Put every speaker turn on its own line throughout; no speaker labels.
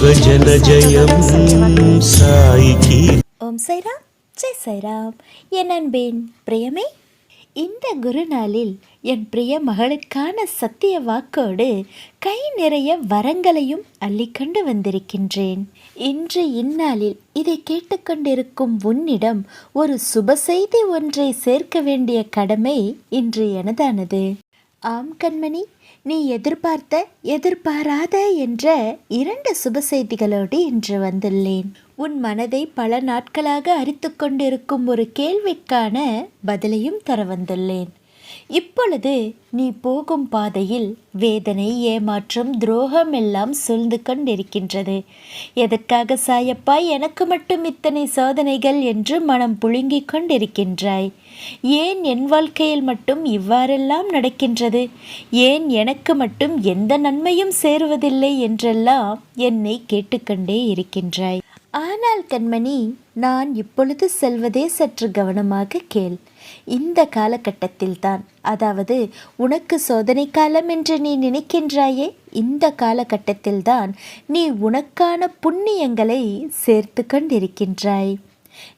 విశ్వజన జయం సాయికి
ஓம் சைராம் ஜெய் சைராம். என் அன்பின் பிரியமே இந்த குருநாளில் என் பிரிய மகளுக்கான சத்திய வாக்கோடு கை நிறைய வரங்களையும் அள்ளிக்கொண்டு வந்திருக்கின்றேன். இன்று இந்நாளில் இதை கேட்டுக்கொண்டிருக்கும் உன்னிடம் ஒரு சுப செய்தி ஒன்றை சேர்க்க வேண்டிய கடமை இன்று எனதானது. ஆம் கண்மணி நீ எதிர்பார்த்த எதிர்பாராத என்ற இரண்டு சுப செய்திகளோடு இன்று வந்துள்ளேன். உன் மனதை பல நாட்களாக அரித்து கொண்டிருக்கும் ஒரு கேள்விக்கான பதிலையும் தர வந்துள்ளேன். இப்பொழுது நீ போகும் பாதையில் வேதனை ஏமாற்றம் துரோகம் எல்லாம் சூழ்ந்து கொண்டிருக்கின்றது. எதற்காக சாயப்பா எனக்கு மட்டும் இத்தனை சோதனைகள் என்று மனம் புழுங்கிக் கொண்டிருக்கின்றாய்? ஏன் என் வாழ்க்கையில் மட்டும் இவ்வாறெல்லாம் நடக்கின்றது? ஏன் எனக்கு மட்டும் எந்த நன்மையும் சேருவதில்லை என்றெல்லாம் என்னை கேட்டுக்கொண்டே இருக்கின்றாய். ஆனால் கண்மணி நான் இப்பொழுது செல்வதே சற்று கவனமாக கேள். இந்த காலகட்டத்தில்தான். அதாவது உனக்கு சோதனை காலம் என்று நீ நினைக்கின்றாயே இந்த காலகட்டத்தில்தான் நீ உனக்கான புண்ணியங்களை சேர்த்து கொண்டிருக்கின்றாய்.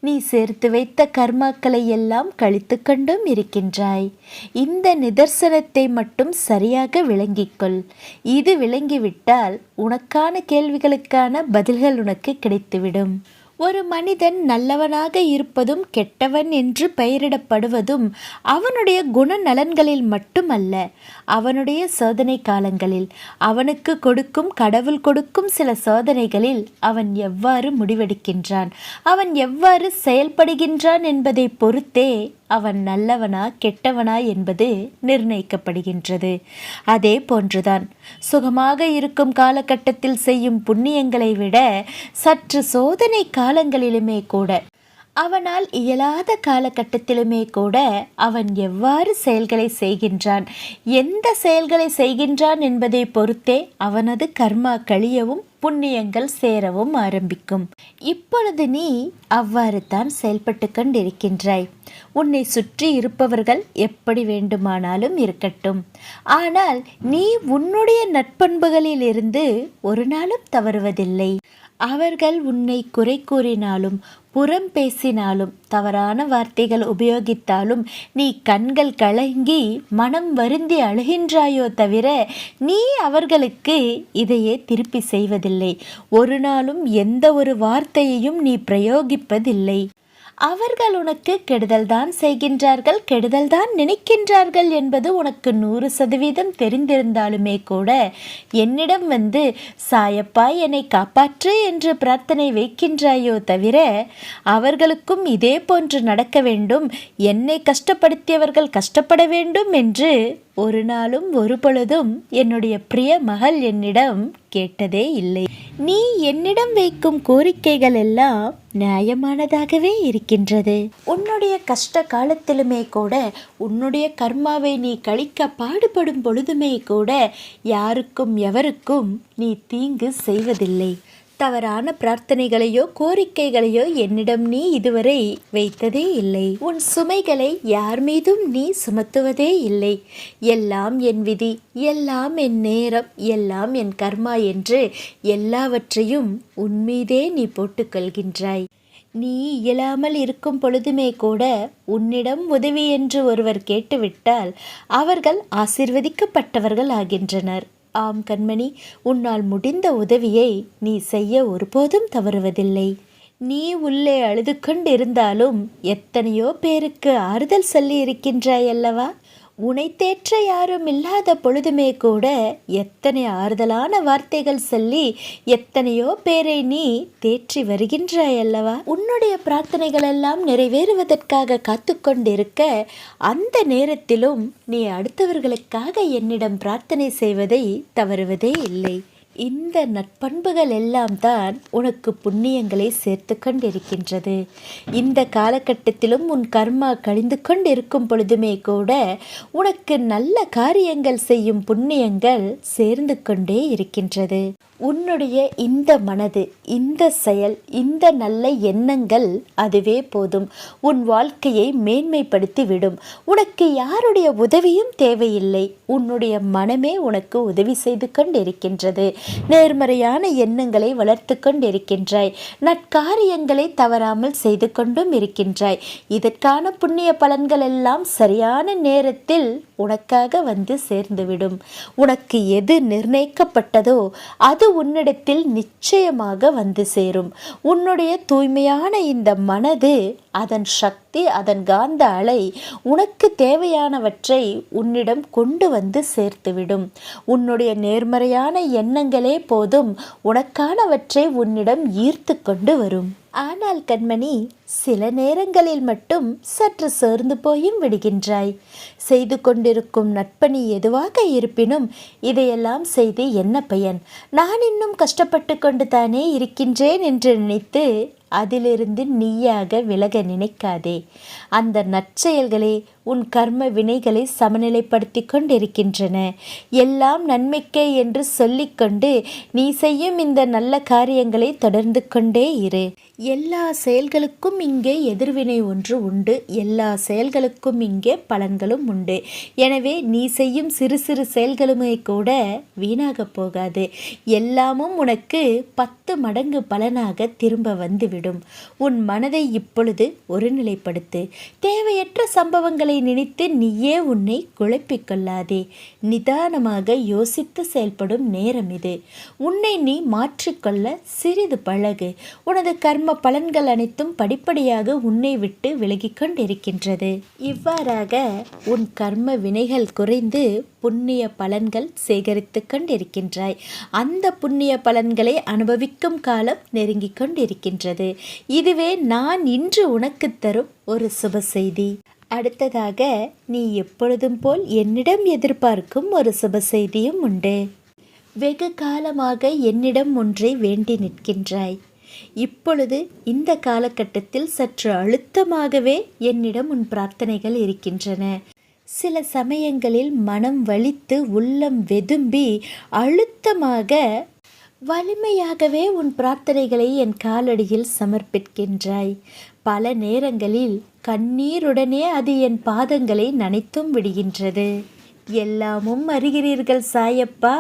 நீ சேர்த்து வைத்த கர்மாக்களை எல்லாம் கழித்து கொண்டும் இருக்கின்றாய். இந்த நிதர்சனத்தை மட்டும் சரியாக விளங்கிக்கொள். இது விளங்கிவிட்டால் உனக்கான கேள்விகளுக்கான பதில்கள் உனக்கு கிடைத்துவிடும். ஒரு மனிதன் நல்லவனாக இருப்பதும் கெட்டவன் என்று பெயரிடப்படுவதும் அவனுடைய குணநலன்களில் மட்டுமல்ல அவனுடைய சோதனை காலங்களில் அவனுக்கு கொடுக்கும் கடவுள் கொடுக்கும் சில சோதனைகளில் அவன் எவ்வாறு முடிவெடுக்கின்றான் அவன் எவ்வாறு செயல்படுகின்றான் என்பதை பொறுத்தே அவன் நல்லவனா கெட்டவனா என்பது நிர்ணயிக்கப்படுகின்றது. அதே போன்றுதான் சுகமாக இருக்கும் காலகட்டத்தில் செய்யும் புண்ணியங்களை விட சற்று சோதனை காலங்களிலுமே கூட. அவனால் இயலாத காலகட்டத்திலுமே கூட அவன் எவ்வாறு செயல்களை செய்கின்றான்? எந்த செயல்களை செய்கின்றான் என்பதை பொறுத்தே அவனது கர்மா கழியவும் புண்ணியங்கள் சேரவும் ஆரம்பிக்கும். இப்பொழுது நீ அவ்வாறு தான் செயல்பட்டு கொண்டிருக்கின்றாய். உன்னை சுற்றி இருப்பவர்கள் எப்படி வேண்டுமானாலும் இருக்கட்டும். ஆனால் நீ உன்னுடைய நட்பண்புகளில் இருந்து ஒரு நாளும் தவறுவதில்லை. அவர்கள் உன்னை குறை கூறினாலும் புறம் பேசினாலும் தவறான வார்த்தைகள் உபயோகித்தாலும் நீ கண்கள் கலங்கி மனம் வருந்தி அழுகின்றாயோ தவிர நீ அவர்களுக்கு இதையே திருப்பி செய்வதில்லை. ஒரு நாளும் எந்த ஒரு வார்த்தையையும் நீ பிரயோகிப்பதில்லை. அவர்கள் உனக்கு கெடுதல் தான் செய்கின்றார்கள் கெடுதல் தான் நினைக்கின்றார்கள் என்பது உனக்கு நூறு சதவீதம் தெரிந்திருந்தாலுமே கூட என்னிடம் வந்து சாயப்பா என்னை காப்பாற்று என்று பிரார்த்தனை வைக்கின்றாயோ தவிர அவர்களுக்கும் இதே போன்று நடக்க வேண்டும் என்னை கஷ்டப்படுத்தியவர்கள் கஷ்டப்பட வேண்டும் என்று ஒரு நாளும் ஒரு பொழுதும் என்னுடைய பிரிய மகள் என்னிடம் கேட்டதே இல்லை. நீ என்னிடம் வைக்கும் கோரிக்கைகள் எல்லாம் நியாயமானதாகவே இருக்கின்றது. உன்னுடைய கஷ்ட காலத்திலுமே கூட உன்னுடைய கர்மாவை நீ கழிக்க பாடுபடும் பொழுதுமே கூட யாருக்கும் எவருக்கும் நீ தீங்கு செய்வதில்லை. தவறான பிரார்த்தனைகளையோ கோரிக்கைகளையோ என்னிடம் நீ இதுவரை வைத்ததே இல்லை. உன் சுமைகளை யார் மீதும் நீ சுமத்துவதே இல்லை. எல்லாம் என் விதி எல்லாம் என் நேரம் எல்லாம் என் கர்மா என்று எல்லாவற்றையும் உன்மீதே நீ போட்டுக்கொள்கின்றாய். நீ இயலாமல் இருக்கும் பொழுதுமே கூட உன்னிடம் உதவி என்று ஒருவர் கேட்டுவிட்டால் அவர்கள் ஆசிர்வதிக்கப்பட்டவர்கள் ஆகின்றனர். ஆம் கண்மணி உன்னால் முடிந்த உதவியை நீ செய்ய ஒருபோதும் தவறுவதில்லை. நீ உள்ளே அழுது கொண்டிருந்தாலும் எத்தனையோ பேருக்கு ஆறுதல் சொல்லி இருக்கின்றாய் அல்லவா உனை தேற்ற யாரும் இல்லாத பொழுதுமே கூட எத்தனை ஆறுதலான வார்த்தைகள் சொல்லி எத்தனையோ பேரை நீ தேற்றி வருகின்றாய் அல்லவா உன்னுடைய பிரார்த்தனைகள் எல்லாம் நிறைவேறுவதற்காக காத்து கொண்டிருக்க அந்த நேரத்திலும் நீ அடுத்தவர்களுக்காக என்னிடம் பிரார்த்தனை செய்வதை தவறுவதே இல்லை. இந்த நட்பண்புகள் எல்லாம் தான் உனக்கு புண்ணியங்களை சேர்த்து கொண்டிருக்கின்றது. இந்த காலகட்டத்திலும் உன் கர்மா கழிந்து கொண்டிருக்கும் பொழுதுமே கூட உனக்கு நல்ல காரியங்கள் செய்யும் புண்ணியங்கள் சேர்ந்து கொண்டே இருக்கின்றது. உன்னுடைய இந்த மனது இந்த செயல் இந்த நல்ல எண்ணங்கள் அதுவே போதும். உன் வாழ்க்கையை மேன்மைப்படுத்தி விடும். உனக்கு யாருடைய உதவியும் தேவையில்லை. உன்னுடைய மனமே உனக்கு உதவி செய்து கொண்டிருக்கின்றது. நேர்மறையான எண்ணங்களை வளர்த்து கொண்டிருக்கின்றாய். நற்காரியங்களை தவறாமல் செய்து கொண்டும் இருக்கின்றாய். இதற்கான புண்ணிய பலன்கள் எல்லாம் சரியான நேரத்தில் உனக்காக வந்து சேர்ந்துவிடும். உனக்கு எது நிர்ணயிக்கப்பட்டதோ அது உன்னிடத்தில் நிச்சயமாக வந்து சேரும். உன்னுடைய தூய்மையான இந்த மனது அதன் சக்தி அதன் காந்த அலை உனக்கு தேவையானவற்றை உன்னிடம் கொண்டு வந்து சேர்த்துவிடும். உன்னுடைய நேர்மறையான எண்ணங்களே போதும். உனக்கானவற்றை உன்னிடம் ஈர்த்து கொண்டு வரும். ஆனால் கண்மணி சில நேரங்களில் மட்டும் சற்று சோர்ந்து போயும் விடுகின்றாய். செய்து கொண்டிருக்கும் நட்பணி எதுவாக இருப்பினும் இதையெல்லாம் செய்து என்ன பயன்? நான் இன்னும் கஷ்டப்பட்டு கொண்டு தானே இருக்கின்றேன் என்று நினைத்து அதிலிருந்து நீயாக விலக நினைக்காதே. அந்த நற்செயல்களே உன் கர்ம வினைகளை சமநிலைப்படுத்தி கொண்டிருக்கின்றன. எல்லாம் நன்மைக்கே என்று சொல்லிக்கொண்டு நீ செய்யும் இந்த நல்ல காரியங்களை தொடர்ந்து கொண்டே இரு. எல்லா செயல்களுக்கும் இங்கே எதிர்வினை ஒன்று உண்டு. எல்லா செயல்களுக்கும் இங்கே பலன்களும் உண்டு. எனவே நீ செய்யும் சிறு சிறு செயல்களுமே கூட வீணாக போகாது. எல்லாமும் உனக்கு பத்து மடங்கு பலனாக திரும்ப வந்துவிடும். உன் மனதை இப்பொழுது ஒருநிலைப்படுத்து. தேவையற்ற சம்பவங்களை நினைத்து நீயே உன்னை குழப்பிக் கொள்ளாதே நிதானமாக யோசித்து செயல்படும் நேரம் இது. உன்னை நீ மாற்றிக்கொள்ள சிறிது பழகு. உனது கர்ம பலன்கள் அனைத்தும் படிப்படியாக உன்னை விட்டு விலகிக் கொண்டிருக்கின்றது. இவ்வாறாக உன் கர்ம வினைகள் குறைந்து புண்ணிய பலன்கள் சேகரித்து கொண்டிருக்கின்றாய். அந்த புண்ணிய பலன்களை அனுபவிக்கும் காலம் நெருங்கிக் கொண்டிருக்கின்றது. இதுவே நான் இன்று உனக்கு தரும் ஒரு சுப செய்தி. அடுத்ததாக நீ எப்பொழுதும் போல் என்னிடம் எதிர்பார்க்கும் ஒரு சுப செய்தியும் உண்டு. வெகு காலமாக என்னிடம் ஒன்றை வேண்டி நிற்கின்றாய். இப்பொழுது இந்த காலகட்டத்தில் சற்று அழுத்தமாகவே என்னிடம் உன் பிரார்த்தனைகள் இருக்கின்றன. சில சமயங்களில் மனம் வலித்து உள்ளம் வெதும்பி அழுத்தமாக வலிமையாகவே உன் பிரார்த்தனைகளை என் காலடியில் சமர்ப்பிக்கின்றாய். பல நேரங்களில் கண்ணீருடனே அது என் பாதங்களை நனைத்தும் விடுகின்றது. எல்லாமும் அறிகிறீர்கள் சாயப்பா.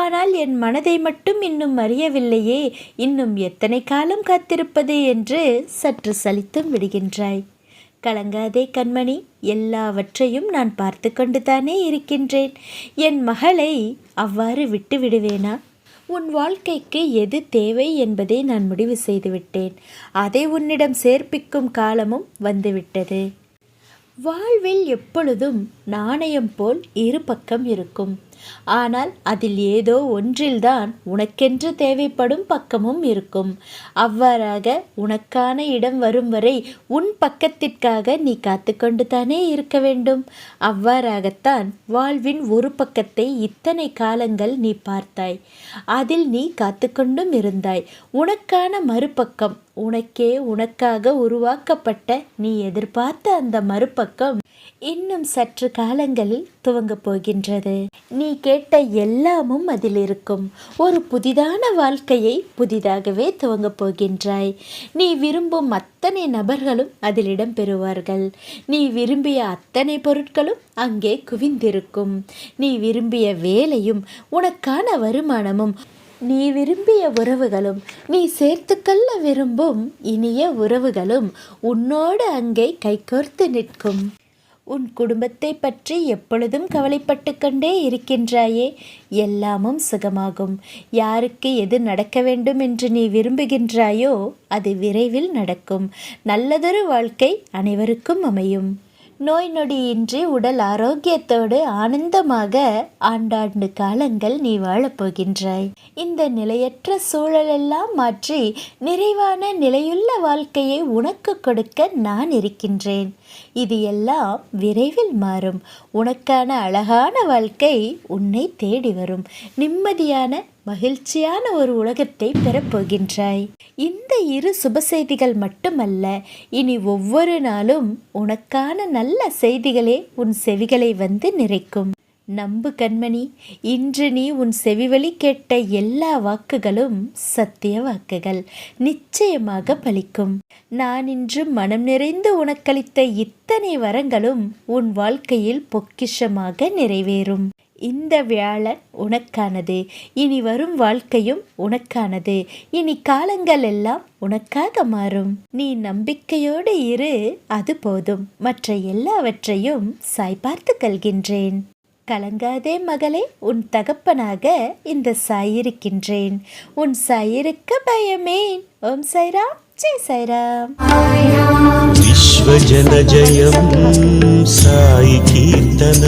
ஆனால் என் மனதை மட்டும் இன்னும் அறியவில்லையே. இன்னும் எத்தனை காலம் காத்திருப்பது என்று சற்று சலித்தும் விடுகின்றாய். கலங்காதே கண்மணி. எல்லாவற்றையும் நான் பார்த்து கொண்டுதானே இருக்கின்றேன். என் மகளை அவ்வாறு விட்டு விடுவேனா உன் வாழ்க்கைக்கு எது தேவை என்பதை நான் முடிவு செய்துவிட்டேன். அதை உன்னிடம் சேர்ப்பிக்கும் காலமும் வந்துவிட்டது. வாழ்வில் எப்பொழுதும் நாணயம் போல் இரு பக்கம் இருக்கும். ஆனால் அதில் ஏதோ ஒன்றில்தான் உனக்கென்று தேவைப்படும் பக்கமும் இருக்கும். அவ்வாறாக உனக்கான இடம் வரும் வரை உன் பக்கத்திற்காக நீ காத்துக்கொண்டு தானே இருக்க வேண்டும். அவ்வாறாகத்தான் வாழ்வின் ஒரு பக்கத்தை இத்தனை காலங்கள் நீ பார்த்தாய். அதில் நீ காத்துக்கொண்டும் இருந்தாய். உனக்கான மறுபக்கம் உனக்கே உனக்காக உருவாக்கப்பட்ட நீ எதிர்பார்த்த அந்த மறுபக்கம் இன்னும் சற்று காலங்களில் துவங்கப் போகின்றது. நீ கேட்ட எல்லாமும் அதில் இருக்கும் ஒரு புதிதான வாழ்க்கையை புதிதாகவே துவங்கப் போகின்றாய். நீ விரும்பும் அத்தனை நபர்களும் அதில் இடம் பெறுவார்கள். நீ விரும்பிய அத்தனை பொருட்களும் அங்கே குவிந்திருக்கும். நீ விரும்பிய வேலையும் உனக்கான வருமானமும் நீ விரும்பிய உறவுகளும் நீ சேர்த்துக்கொள்ள விரும்பும் இனிய உறவுகளும் உன்னோடு அங்கே கைகோர்த்து நிற்கும். உன் குடும்பத்தை பற்றி எப்பொழுதும் கவலைப்பட்டு கொண்டே இருக்கின்றாயே எல்லாமும் சுகமாகும். யாருக்கு எது நடக்க வேண்டும் என்று நீ விரும்புகின்றாயோ அது விரைவில் நடக்கும். நல்லதொரு வாழ்க்கை அனைவருக்கும் அமையும். நோய் நொடியின்றி உடல் ஆரோக்கியத்தோடு ஆனந்தமாக ஆண்டாண்டு காலங்கள் நீ வாழப்போகின்றாய். இந்த நிலையற்ற சூழலெல்லாம் மாற்றி நிறைவான நிலையுள்ள வாழ்க்கையை உனக்கு கொடுக்க நான் இருக்கின்றேன். இது எல்லாம் விரைவில் மாறும். உனக்கான அழகான வாழ்க்கை உன்னை தேடி வரும். நிம்மதியான மகிழ்ச்சியான ஒரு உலகத்தை பெறப்போகின்றாய். இந்த இரு சுப செய்திகள் மட்டுமல்ல இனி ஒவ்வொரு நாளும் உனக்கான நல்ல செய்திகளே உன் செவிகளை வந்து நிறைக்கும். நம்பு கண்மணி இன்று நீ உன் செவிவழி கேட்ட எல்லா வாக்குகளும் சத்திய வாக்குகள் நிச்சயமாக பலிக்கும். நான் இன்று மனம் நிறைந்து உனக்களித்த இத்தனை வரங்களும் உன் வாழ்க்கையில் பொக்கிஷமாக நிறைவேறும். இந்த வியாழன் உனக்கானது இனி வரும் வாழ்க்கையும் உனக்கானது இனி காலங்கள் எல்லாம் உனக்காக மாறும். நீ நம்பிக்கையோடு இரு அது போதும். மற்ற எல்லாவற்றையும் சாய்பார்த்து கல்கின்றேன் கலங்காதே மகளே உன் தகப்பனாக இந்த சாயிருக்கின்றேன் உன் சாயிருக்கு பயமேன். ஓம் சைராம் ஜெய் சைராம்
விஸ்வஜன ஜெயம் சாய் கீர்த்தன.